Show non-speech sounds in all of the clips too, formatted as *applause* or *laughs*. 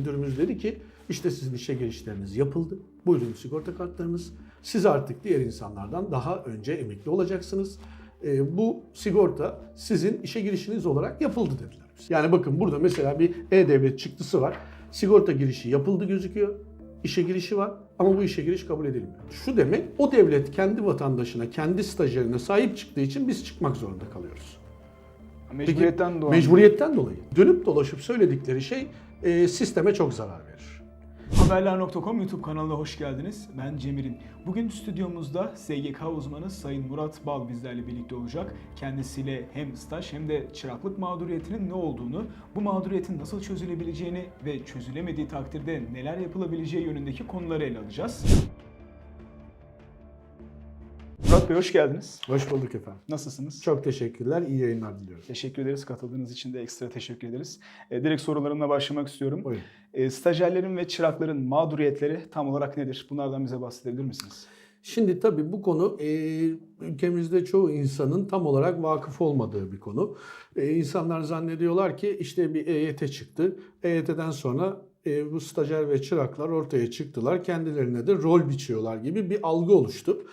Müdürümüz dedi ki işte sizin işe girişleriniz yapıldı. Buyurun sigorta kartlarınız. Siz artık diğer insanlardan daha önce emekli olacaksınız. Ee, bu sigorta sizin işe girişiniz olarak yapıldı dediler. bize. Yani bakın burada mesela bir E-Devlet çıktısı var. Sigorta girişi yapıldı gözüküyor. İşe girişi var ama bu işe giriş kabul edilmiyor. Şu demek o devlet kendi vatandaşına, kendi stajyerine sahip çıktığı için biz çıkmak zorunda kalıyoruz. Mecburiyetten doğan. Mecburiyetten dolayı. Dönüp dolaşıp söyledikleri şey e, sisteme çok zarar verir. Haberler.com YouTube kanalına hoş geldiniz. Ben Cemir'in. Bugün stüdyomuzda SGK uzmanı Sayın Murat Bal bizlerle birlikte olacak. Kendisiyle hem staj hem de çıraklık mağduriyetinin ne olduğunu, bu mağduriyetin nasıl çözülebileceğini ve çözülemediği takdirde neler yapılabileceği yönündeki konuları ele alacağız. Murat Bey hoş geldiniz. Hoş bulduk efendim. Nasılsınız? Çok teşekkürler. İyi yayınlar diliyorum. Teşekkür ederiz. Katıldığınız için de ekstra teşekkür ederiz. E, direkt sorularımla başlamak istiyorum. Buyurun. E, stajyerlerin ve çırakların mağduriyetleri tam olarak nedir? Bunlardan bize bahsedebilir misiniz? Şimdi tabii bu konu e, ülkemizde çoğu insanın tam olarak vakıf olmadığı bir konu. E, insanlar zannediyorlar ki işte bir EYT çıktı. EYT'den sonra e, bu stajyer ve çıraklar ortaya çıktılar. Kendilerine de rol biçiyorlar gibi bir algı oluştu.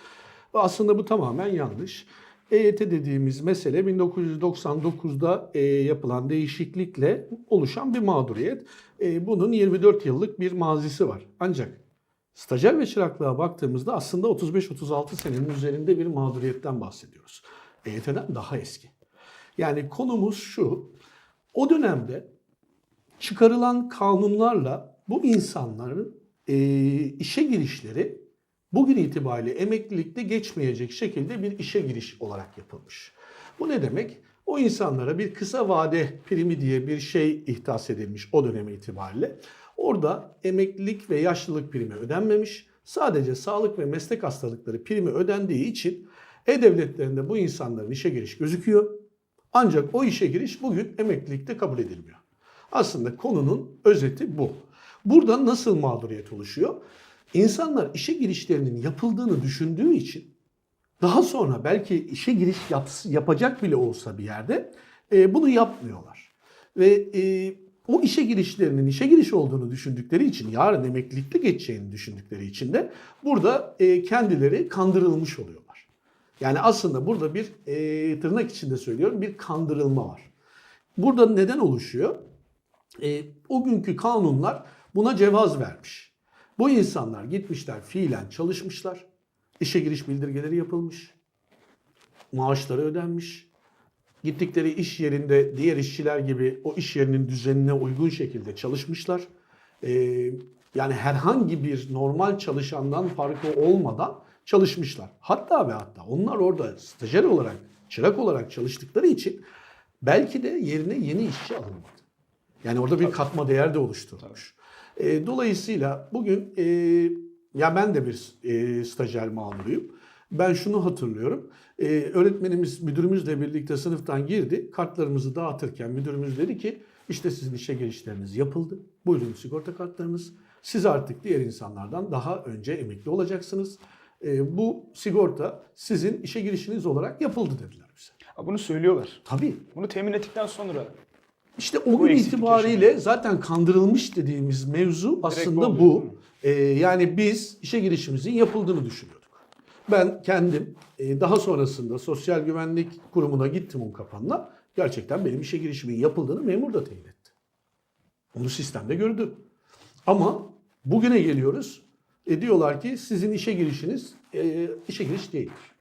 Aslında bu tamamen yanlış. EYT dediğimiz mesele 1999'da e, yapılan değişiklikle oluşan bir mağduriyet. E, bunun 24 yıllık bir mazisi var. Ancak Stajyer ve çıraklığa baktığımızda aslında 35-36 senenin üzerinde bir mağduriyetten bahsediyoruz. EYT'den daha eski. Yani konumuz şu, o dönemde çıkarılan kanunlarla bu insanların e, işe girişleri bugün itibariyle emeklilikte geçmeyecek şekilde bir işe giriş olarak yapılmış. Bu ne demek? O insanlara bir kısa vade primi diye bir şey ihtas edilmiş o dönem itibariyle. Orada emeklilik ve yaşlılık primi ödenmemiş. Sadece sağlık ve meslek hastalıkları primi ödendiği için E-Devletlerinde bu insanların işe giriş gözüküyor. Ancak o işe giriş bugün emeklilikte kabul edilmiyor. Aslında konunun özeti bu. Burada nasıl mağduriyet oluşuyor? İnsanlar işe girişlerinin yapıldığını düşündüğü için daha sonra belki işe giriş yaps- yapacak bile olsa bir yerde e, bunu yapmıyorlar. Ve e, o işe girişlerinin işe giriş olduğunu düşündükleri için, yarın emeklilikte geçeceğini düşündükleri için de burada e, kendileri kandırılmış oluyorlar. Yani aslında burada bir e, tırnak içinde söylüyorum bir kandırılma var. Burada neden oluşuyor? E, o günkü kanunlar buna cevaz vermiş. Bu insanlar gitmişler fiilen çalışmışlar. İşe giriş bildirgeleri yapılmış. Maaşları ödenmiş. Gittikleri iş yerinde diğer işçiler gibi o iş yerinin düzenine uygun şekilde çalışmışlar. Ee, yani herhangi bir normal çalışandan farkı olmadan çalışmışlar. Hatta ve hatta onlar orada stajyer olarak, çırak olarak çalıştıkları için belki de yerine yeni işçi alınmadı. Yani orada bir katma değer de oluşturulmuş. E, dolayısıyla bugün e, ya ben de bir e, stajyer mağduruyum. Ben şunu hatırlıyorum. E, öğretmenimiz, müdürümüzle birlikte sınıftan girdi. Kartlarımızı dağıtırken müdürümüz dedi ki işte sizin işe girişleriniz yapıldı. Buyurun sigorta kartlarınız. Siz artık diğer insanlardan daha önce emekli olacaksınız. E, bu sigorta sizin işe girişiniz olarak yapıldı dediler bize. Bunu söylüyorlar. Tabii. Bunu temin ettikten sonra İşte o Bu gün itibariyle zaten kandırılmış dediğimiz mevzu aslında bu? Ee, yani biz işe girişimizin yapıldığını düşünüyorduk. Ben kendim e, daha sonrasında Sosyal Güvenlik Kurumu'na gittim un kapanla. Gerçekten benim işe girişimin yapıldığını memur da teyit etti. Onu sistemde gördü. Ama bugüne geliyoruz. E, diyorlar ki sizin işe girişiniz e, işe giriş değildir.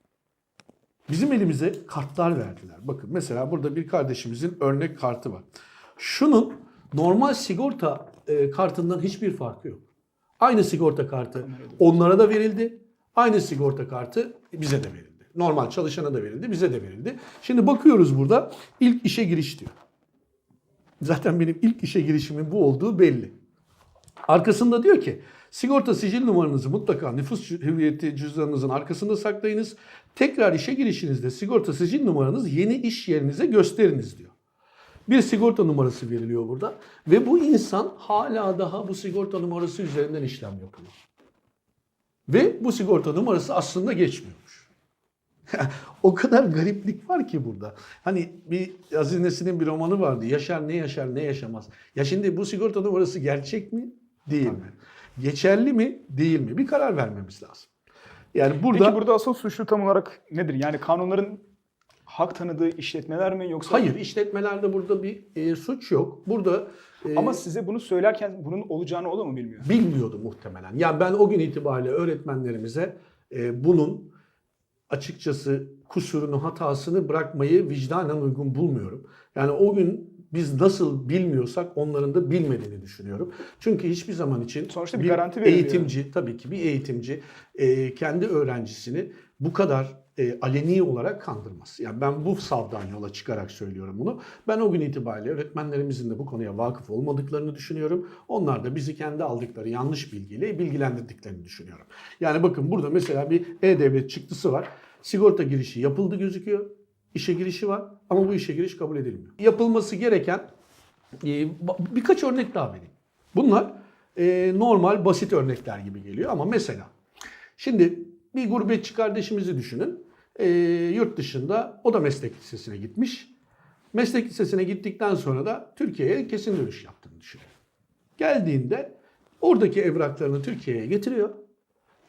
Bizim elimize kartlar verdiler. Bakın mesela burada bir kardeşimizin örnek kartı var. Şunun normal sigorta e, kartından hiçbir farkı yok. Aynı sigorta kartı onlara da verildi. Aynı sigorta kartı bize de verildi. Normal çalışana da verildi, bize de verildi. Şimdi bakıyoruz burada ilk işe giriş diyor. Zaten benim ilk işe girişimin bu olduğu belli. Arkasında diyor ki sigorta sicil numaranızı mutlaka nüfus hüviyeti cüzdanınızın arkasında saklayınız. Tekrar işe girişinizde sigorta sicil numaranız yeni iş yerinize gösteriniz diyor. Bir sigorta numarası veriliyor burada ve bu insan hala daha bu sigorta numarası üzerinden işlem yapıyor. Ve bu sigorta numarası aslında geçmiyormuş. *laughs* o kadar gariplik var ki burada. Hani bir Aziz Nesin'in bir romanı vardı. Yaşar ne yaşar ne yaşamaz. Ya şimdi bu sigorta numarası gerçek mi? Değil mi? Geçerli mi? Değil mi? Bir karar vermemiz lazım. Yani burada, Peki burada asıl suçlu tam olarak nedir? Yani kanunların hak tanıdığı işletmeler mi yoksa? hayır işletmelerde burada bir e, suç yok. Burada e, Ama size bunu söylerken bunun olacağını o da mı bilmiyor? bilmiyordu muhtemelen. Yani ben o gün itibariyle öğretmenlerimize e, bunun açıkçası kusurunu, hatasını bırakmayı vicdanen uygun bulmuyorum. Yani o gün biz nasıl bilmiyorsak onların da bilmediğini düşünüyorum. Çünkü hiçbir zaman için Sonuçta bir garanti veriliyor. eğitimci, tabii ki bir eğitimci e, kendi öğrencisini bu kadar e, aleni olarak kandırmaz. Yani ben bu savdan yola çıkarak söylüyorum bunu. Ben o gün itibariyle öğretmenlerimizin de bu konuya vakıf olmadıklarını düşünüyorum. Onlar da bizi kendi aldıkları yanlış bilgiyle bilgilendirdiklerini düşünüyorum. Yani bakın burada mesela bir e-devlet çıktısı var. Sigorta girişi yapıldı gözüküyor. İşe girişi var ama bu işe giriş kabul edilmiyor. Yapılması gereken e, birkaç örnek daha vereyim. Bunlar e, normal basit örnekler gibi geliyor ama mesela şimdi bir gurbetçi kardeşimizi düşünün. E, yurt dışında o da meslek lisesine gitmiş. Meslek lisesine gittikten sonra da Türkiye'ye kesin dönüş yaptığını düşünün. Geldiğinde oradaki evraklarını Türkiye'ye getiriyor.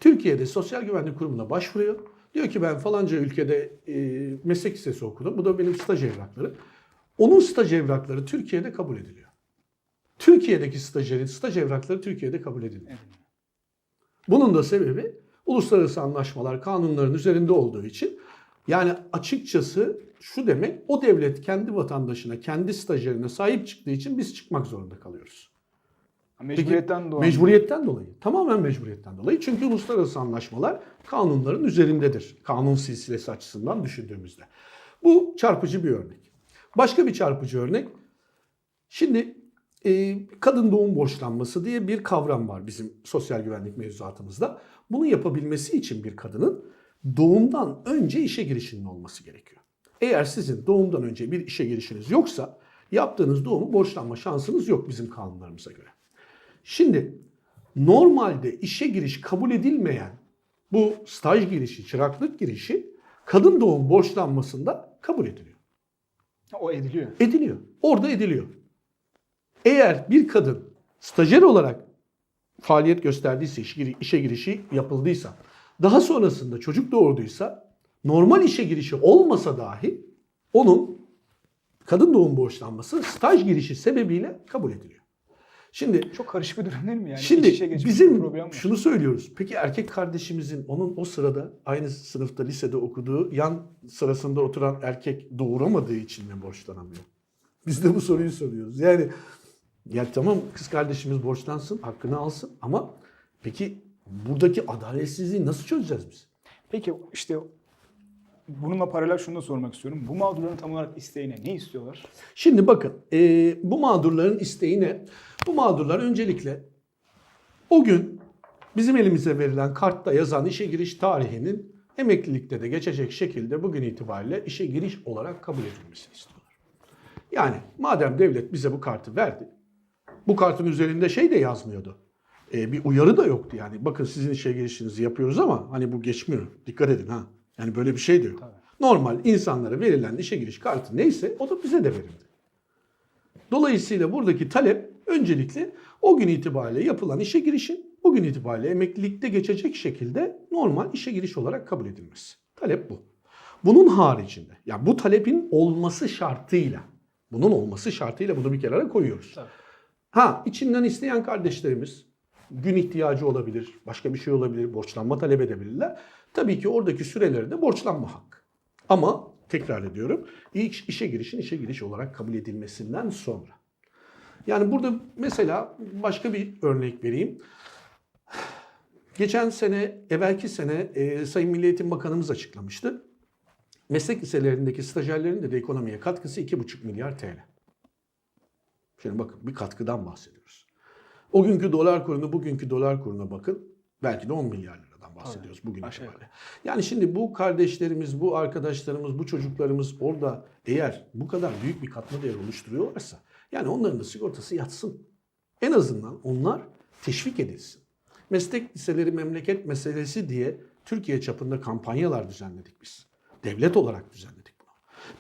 Türkiye'de Sosyal Güvenlik Kurumu'na başvuruyor. Diyor ki ben falanca ülkede e, meslek lisesi okudum. Bu da benim staj evrakları. Onun staj evrakları Türkiye'de kabul ediliyor. Türkiye'deki stajyerin staj evrakları Türkiye'de kabul ediliyor. Bunun da sebebi uluslararası anlaşmalar kanunların üzerinde olduğu için yani açıkçası şu demek o devlet kendi vatandaşına, kendi stajyerine sahip çıktığı için biz çıkmak zorunda kalıyoruz. Mecburiyetten doğan. Mecburiyetten dolayı. Tamamen mecburiyetten dolayı. Çünkü uluslararası anlaşmalar kanunların üzerindedir. Kanun silsilesi açısından düşündüğümüzde. Bu çarpıcı bir örnek. Başka bir çarpıcı örnek. Şimdi e, kadın doğum borçlanması diye bir kavram var bizim sosyal güvenlik mevzuatımızda. Bunu yapabilmesi için bir kadının doğumdan önce işe girişinin olması gerekiyor. Eğer sizin doğumdan önce bir işe girişiniz yoksa yaptığınız doğumu borçlanma şansınız yok bizim kanunlarımıza göre. Şimdi normalde işe giriş kabul edilmeyen bu staj girişi, çıraklık girişi kadın doğum borçlanmasında kabul ediliyor. O ediliyor. Ediliyor. Orada ediliyor. Eğer bir kadın stajyer olarak faaliyet gösterdiyse, işe girişi yapıldıysa, daha sonrasında çocuk doğurduysa, normal işe girişi olmasa dahi onun kadın doğum borçlanması staj girişi sebebiyle kabul ediliyor. Şimdi Çok karışık bir durum değil mi yani? Şimdi bizim şunu söylüyoruz. Peki erkek kardeşimizin onun o sırada aynı sınıfta lisede okuduğu yan sırasında oturan erkek doğuramadığı için mi borçlanamıyor? Biz de bu soruyu soruyoruz. Yani ya tamam kız kardeşimiz borçlansın, hakkını alsın ama peki buradaki adaletsizliği nasıl çözeceğiz biz? Peki işte bununla paralel şunu da sormak istiyorum. Bu mağdurların tam olarak isteğine ne istiyorlar? Şimdi bakın e, bu mağdurların isteği ne? Bu mağdurlar öncelikle o gün bizim elimize verilen kartta yazan işe giriş tarihinin emeklilikte de geçecek şekilde bugün itibariyle işe giriş olarak kabul edilmesini istiyorlar. Yani madem devlet bize bu kartı verdi, bu kartın üzerinde şey de yazmıyordu. E, bir uyarı da yoktu yani. Bakın sizin işe girişinizi yapıyoruz ama hani bu geçmiyor. Dikkat edin ha. Yani böyle bir şey de yok. Normal insanlara verilen işe giriş kartı neyse o da bize de verildi. Dolayısıyla buradaki talep öncelikle o gün itibariyle yapılan işe girişin bugün itibariyle emeklilikte geçecek şekilde normal işe giriş olarak kabul edilmesi. Talep bu. Bunun haricinde, yani bu talebin olması şartıyla, bunun olması şartıyla bunu bir kenara koyuyoruz. Tabii. Ha içinden isteyen kardeşlerimiz gün ihtiyacı olabilir, başka bir şey olabilir, borçlanma talep edebilirler. Tabii ki oradaki süreleri de borçlanma hakkı. Ama tekrar ediyorum, ilk işe girişin işe giriş olarak kabul edilmesinden sonra. Yani burada mesela başka bir örnek vereyim. Geçen sene, evvelki sene e, Sayın Milli Eğitim Bakanımız açıklamıştı. Meslek liselerindeki stajyerlerin de, de ekonomiye katkısı 2,5 milyar TL. Şimdi bakın bir katkıdan bahsediyoruz. O günkü dolar kurunu bugünkü dolar kuruna bakın. Belki de 10 milyar bahsediyoruz bugün aşağı itibariyle. Yani şimdi bu kardeşlerimiz, bu arkadaşlarımız, bu çocuklarımız orada eğer bu kadar büyük bir katma değer oluşturuyorlarsa yani onların da sigortası yatsın. En azından onlar teşvik edilsin. Meslek liseleri memleket meselesi diye Türkiye çapında kampanyalar düzenledik biz. Devlet olarak düzenledik bunu.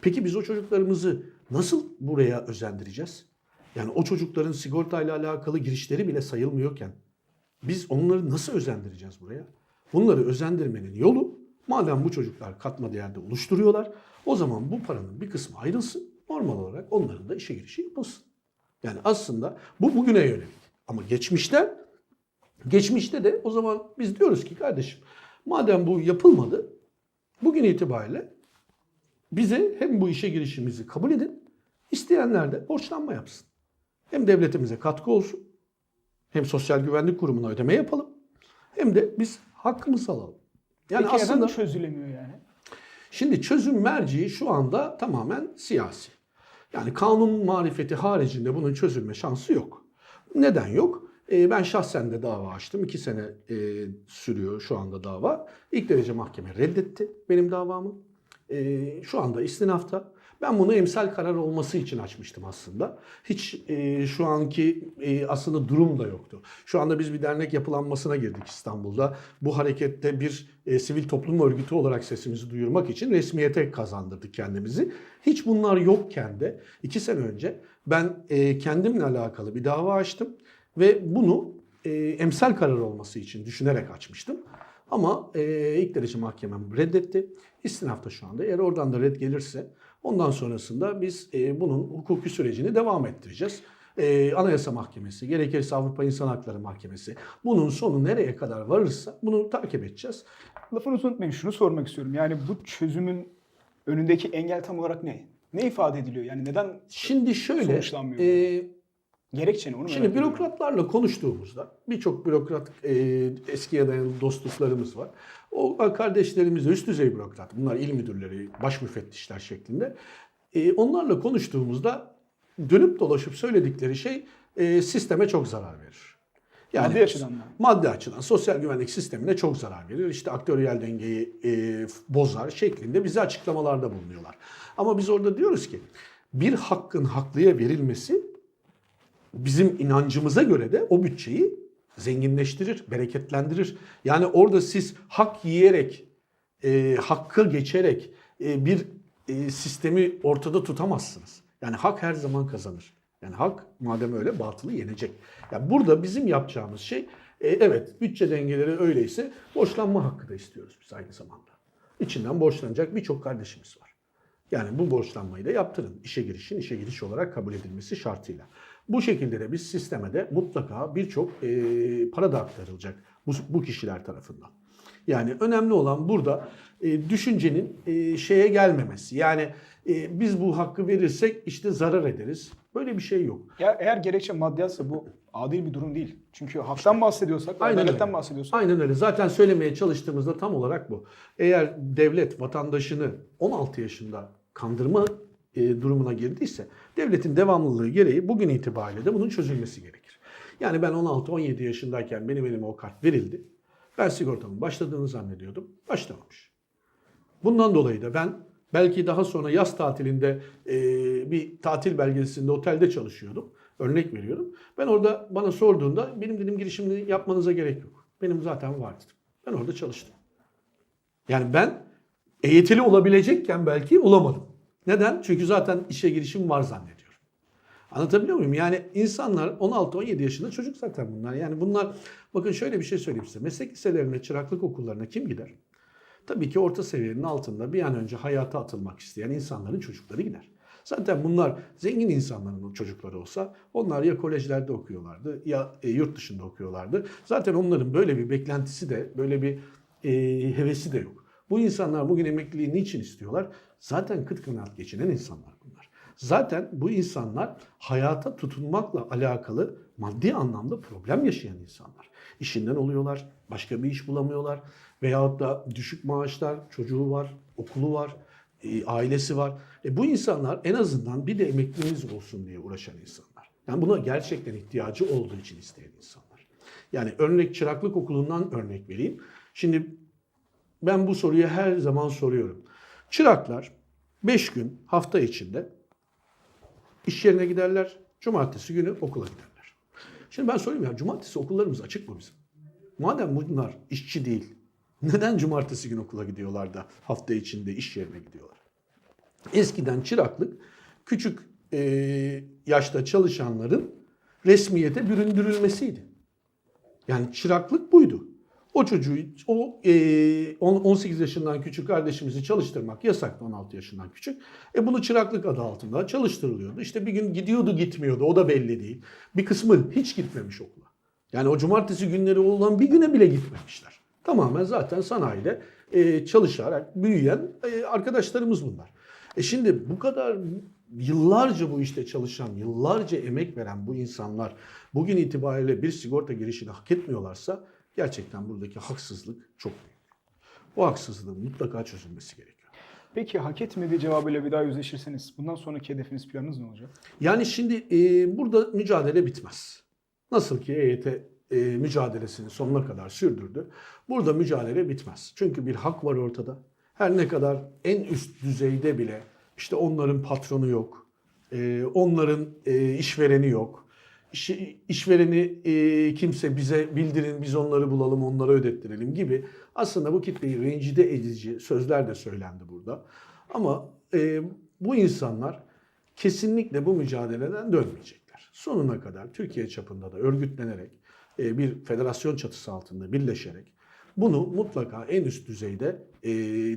Peki biz o çocuklarımızı nasıl buraya özendireceğiz? Yani o çocukların sigortayla alakalı girişleri bile sayılmıyorken biz onları nasıl özendireceğiz buraya? Bunları özendirmenin yolu madem bu çocuklar katma değerde oluşturuyorlar o zaman bu paranın bir kısmı ayrılsın. Normal olarak onların da işe girişi yapılsın. Yani aslında bu bugüne yönelik. Ama geçmişten geçmişte de o zaman biz diyoruz ki kardeşim madem bu yapılmadı bugün itibariyle bize hem bu işe girişimizi kabul edin isteyenler de borçlanma yapsın. Hem devletimize katkı olsun hem sosyal güvenlik kurumuna ödeme yapalım hem de biz hakkımızı alalım. Yani Peki aslında çözülemiyor yani? Şimdi çözüm merciği şu anda tamamen siyasi. Yani kanun marifeti haricinde bunun çözülme şansı yok. Neden yok? Ee, ben şahsen de dava açtım. İki sene e, sürüyor şu anda dava. İlk derece mahkeme reddetti benim davamı. Ee, şu anda istinafta. Ben bunu emsal karar olması için açmıştım aslında. Hiç e, şu anki e, aslında durum da yoktu. Şu anda biz bir dernek yapılanmasına girdik İstanbul'da. Bu harekette bir e, sivil toplum örgütü olarak sesimizi duyurmak için resmiyete kazandırdık kendimizi. Hiç bunlar yokken de iki sene önce ben e, kendimle alakalı bir dava açtım ve bunu e, emsal karar olması için düşünerek açmıştım. Ama e, ilk derece mahkemem reddetti. İstinafta şu anda. Eğer oradan da red gelirse ondan sonrasında biz e, bunun hukuki sürecini devam ettireceğiz. E, Anayasa Mahkemesi, gerekirse Avrupa İnsan Hakları Mahkemesi bunun sonu nereye kadar varırsa bunu takip edeceğiz. Lafınızı unutmayın şunu sormak istiyorum. Yani bu çözümün önündeki engel tam olarak ne? Ne ifade ediliyor? Yani neden Şimdi şöyle, Sonuçlanmıyor e, gerekçeni onu merak Şimdi bürokratlarla konuştuğumuzda birçok bürokrat e, eskiye dayanan dostluklarımız var. O kardeşlerimiz de üst düzey bürokrat. Bunlar il müdürleri, baş müfettişler şeklinde. E, onlarla konuştuğumuzda dönüp dolaşıp söyledikleri şey e, sisteme çok zarar verir. Maddi açıdan? Maddi açıdan sosyal güvenlik sistemine çok zarar verir. İşte aktöriyel dengeyi e, bozar şeklinde bize açıklamalarda bulunuyorlar. Ama biz orada diyoruz ki bir hakkın haklıya verilmesi bizim inancımıza göre de o bütçeyi zenginleştirir, bereketlendirir. Yani orada siz hak yiyerek, e, hakkı geçerek e, bir e, sistemi ortada tutamazsınız. Yani hak her zaman kazanır. Yani hak madem öyle batılı yenecek. Yani burada bizim yapacağımız şey e, evet bütçe dengeleri öyleyse borçlanma hakkı da istiyoruz biz aynı zamanda. İçinden borçlanacak birçok kardeşimiz var. Yani bu borçlanmayı da yaptırın. İşe girişin işe giriş olarak kabul edilmesi şartıyla. Bu şekilde de biz sisteme de mutlaka birçok e, para da aktarılacak bu, bu kişiler tarafından. Yani önemli olan burada e, düşüncenin e, şeye gelmemesi. Yani e, biz bu hakkı verirsek işte zarar ederiz. Böyle bir şey yok. Ya eğer gerekçe maddiyatsa bu adil bir durum değil. Çünkü haktan bahsediyorsak, Aynen adaletten öyle. bahsediyorsak Aynen öyle. Zaten söylemeye çalıştığımızda tam olarak bu. Eğer devlet vatandaşını 16 yaşında kandırma e, durumuna girdiyse devletin devamlılığı gereği bugün itibariyle de bunun çözülmesi gerekir. Yani ben 16-17 yaşındayken benim elime o kart verildi. Ben sigortamın başladığını zannediyordum. Başlamamış. Bundan dolayı da ben belki daha sonra yaz tatilinde e, bir tatil belgesinde otelde çalışıyordum. Örnek veriyorum. Ben orada bana sorduğunda benim dedim girişimini yapmanıza gerek yok. Benim zaten var dedim. Ben orada çalıştım. Yani ben EYT'li olabilecekken belki olamadım. Neden? Çünkü zaten işe girişim var zannediyorum. Anlatabiliyor muyum? Yani insanlar 16-17 yaşında çocuk zaten bunlar. Yani bunlar bakın şöyle bir şey söyleyeyim size. Meslek liselerine, çıraklık okullarına kim gider? Tabii ki orta seviyenin altında bir an önce hayata atılmak isteyen insanların çocukları gider. Zaten bunlar zengin insanların çocukları olsa onlar ya kolejlerde okuyorlardı ya e, yurt dışında okuyorlardı. Zaten onların böyle bir beklentisi de böyle bir e, hevesi de yok. Bu insanlar bugün emekliliği niçin istiyorlar? Zaten kıt kanaat geçinen insanlar bunlar. Zaten bu insanlar hayata tutunmakla alakalı maddi anlamda problem yaşayan insanlar. İşinden oluyorlar, başka bir iş bulamıyorlar veyahut da düşük maaşlar, çocuğu var, okulu var, e, ailesi var. E, bu insanlar en azından bir de emekliliğimiz olsun diye uğraşan insanlar. Yani buna gerçekten ihtiyacı olduğu için isteyen insanlar. Yani örnek çıraklık okulundan örnek vereyim. Şimdi ben bu soruyu her zaman soruyorum. Çıraklar 5 gün hafta içinde iş yerine giderler. Cumartesi günü okula giderler. Şimdi ben sorayım ya cumartesi okullarımız açık mı bizim? Madem bunlar işçi değil, Neden cumartesi gün okula gidiyorlar da hafta içinde iş yerine gidiyorlar? Eskiden çıraklık küçük e, yaşta çalışanların resmiyete büründürülmesiydi. Yani çıraklık buydu. O çocuğu, o e, on- 18 yaşından küçük kardeşimizi çalıştırmak yasaktı 16 yaşından küçük. E bunu çıraklık adı altında çalıştırılıyordu. İşte bir gün gidiyordu gitmiyordu o da belli değil. Bir kısmı hiç gitmemiş okula. Yani o cumartesi günleri olan bir güne bile gitmemişler. Tamamen zaten sanayide e, çalışarak büyüyen e, arkadaşlarımız bunlar. E şimdi bu kadar yıllarca bu işte çalışan, yıllarca emek veren bu insanlar bugün itibariyle bir sigorta girişini hak etmiyorlarsa gerçekten buradaki haksızlık çok büyük. Bu haksızlığın mutlaka çözülmesi gerekiyor. Peki hak etmediği cevabıyla bir daha yüzleşirseniz bundan sonraki hedefiniz planınız ne olacak? Yani şimdi e, burada mücadele bitmez. Nasıl ki EYT e, mücadelesini sonuna kadar sürdürdü. Burada mücadele bitmez. Çünkü bir hak var ortada. Her ne kadar en üst düzeyde bile işte onların patronu yok, e, onların e, işvereni yok. İşi, işvereni e, kimse bize bildirin, biz onları bulalım, onlara ödettirelim gibi. Aslında bu kitleyi rencide edici sözler de söylendi burada. Ama e, bu insanlar kesinlikle bu mücadeleden dönmeyecekler. Sonuna kadar Türkiye çapında da örgütlenerek e, bir federasyon çatısı altında birleşerek bunu mutlaka en üst düzeyde e,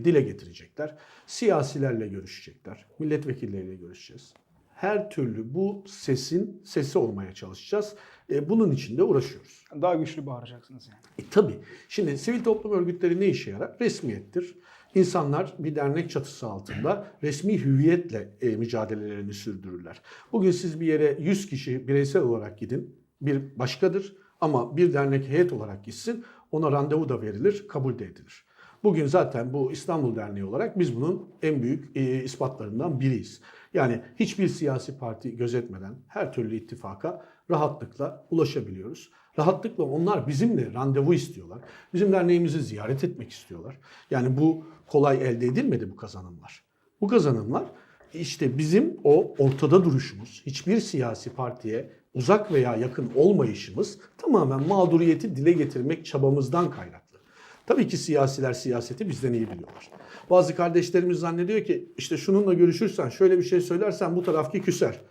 dile getirecekler. Siyasilerle görüşecekler, milletvekilleriyle görüşeceğiz. Her türlü bu sesin sesi olmaya çalışacağız. E, bunun için de uğraşıyoruz. Daha güçlü bağıracaksınız yani. E, tabii. Şimdi sivil toplum örgütleri ne işe yarar? Resmiyettir. İnsanlar bir dernek çatısı altında resmi hüviyetle e, mücadelelerini sürdürürler. Bugün siz bir yere 100 kişi bireysel olarak gidin. Bir başkadır ama bir dernek heyet olarak gitsin. Ona randevu da verilir, kabul de edilir. Bugün zaten bu İstanbul Derneği olarak biz bunun en büyük e, ispatlarından biriyiz. Yani hiçbir siyasi parti gözetmeden her türlü ittifaka rahatlıkla ulaşabiliyoruz. Rahatlıkla onlar bizimle randevu istiyorlar. Bizim derneğimizi ziyaret etmek istiyorlar. Yani bu kolay elde edilmedi bu kazanımlar. Bu kazanımlar işte bizim o ortada duruşumuz, hiçbir siyasi partiye uzak veya yakın olmayışımız tamamen mağduriyeti dile getirmek çabamızdan kaynaklı. Tabii ki siyasiler siyaseti bizden iyi biliyorlar. Bazı kardeşlerimiz zannediyor ki işte şununla görüşürsen, şöyle bir şey söylersen bu tarafki küser.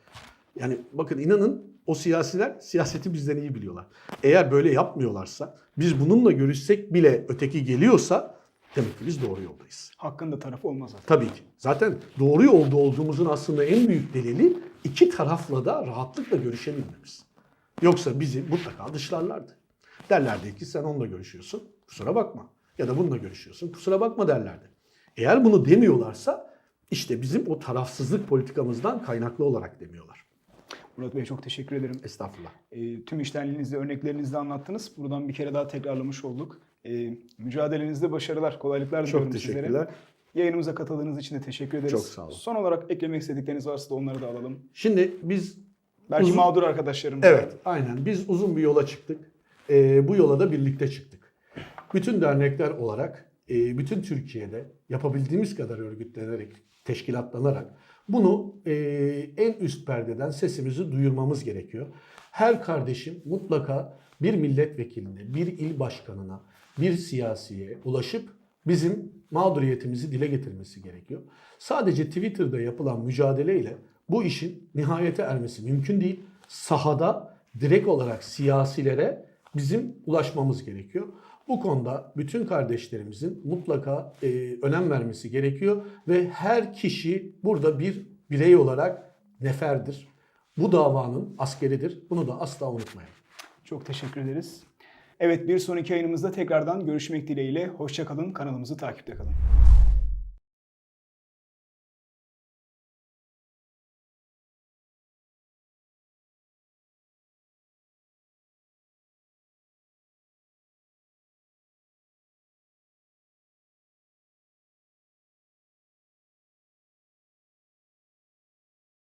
Yani bakın inanın o siyasiler siyaseti bizden iyi biliyorlar. Eğer böyle yapmıyorlarsa, biz bununla görüşsek bile öteki geliyorsa demek ki biz doğru yoldayız. Hakkın da tarafı olmaz zaten. Tabii ki. Zaten doğru yolda olduğumuzun aslında en büyük delili iki tarafla da rahatlıkla görüşebilmemiz. Yoksa bizi mutlaka dışlarlardı. Derlerdi ki sen onunla görüşüyorsun, kusura bakma. Ya da bununla görüşüyorsun, kusura bakma derlerdi. Eğer bunu demiyorlarsa işte bizim o tarafsızlık politikamızdan kaynaklı olarak demiyorlar. Murat Bey çok teşekkür ederim. Estağfurullah. E, tüm iştenliğinizde, örneklerinizle anlattınız. Buradan bir kere daha tekrarlamış olduk. E, mücadelenizde başarılar, kolaylıklar diliyorum Çok sizlere. teşekkürler. Yayınımıza katıldığınız için de teşekkür ederiz. Çok sağ olun. Son olarak eklemek istedikleriniz varsa da onları da alalım. Şimdi biz Belki Uzun- mağdur arkadaşlarımız. Evet, aynen. Biz uzun bir yola çıktık. Ee, bu yola da birlikte çıktık. Bütün dernekler olarak, e, bütün Türkiye'de yapabildiğimiz kadar örgütlenerek, teşkilatlanarak bunu e, en üst perdeden sesimizi duyurmamız gerekiyor. Her kardeşim mutlaka bir milletvekiline, bir il başkanına, bir siyasiye ulaşıp bizim mağduriyetimizi dile getirmesi gerekiyor. Sadece Twitter'da yapılan mücadeleyle bu işin nihayete ermesi mümkün değil. Sahada direkt olarak siyasilere bizim ulaşmamız gerekiyor. Bu konuda bütün kardeşlerimizin mutlaka e, önem vermesi gerekiyor ve her kişi burada bir birey olarak neferdir. Bu davanın askeridir. Bunu da asla unutmayın. Çok teşekkür ederiz. Evet bir sonraki yayınımızda tekrardan görüşmek dileğiyle. Hoşçakalın, kanalımızı takipte kalın.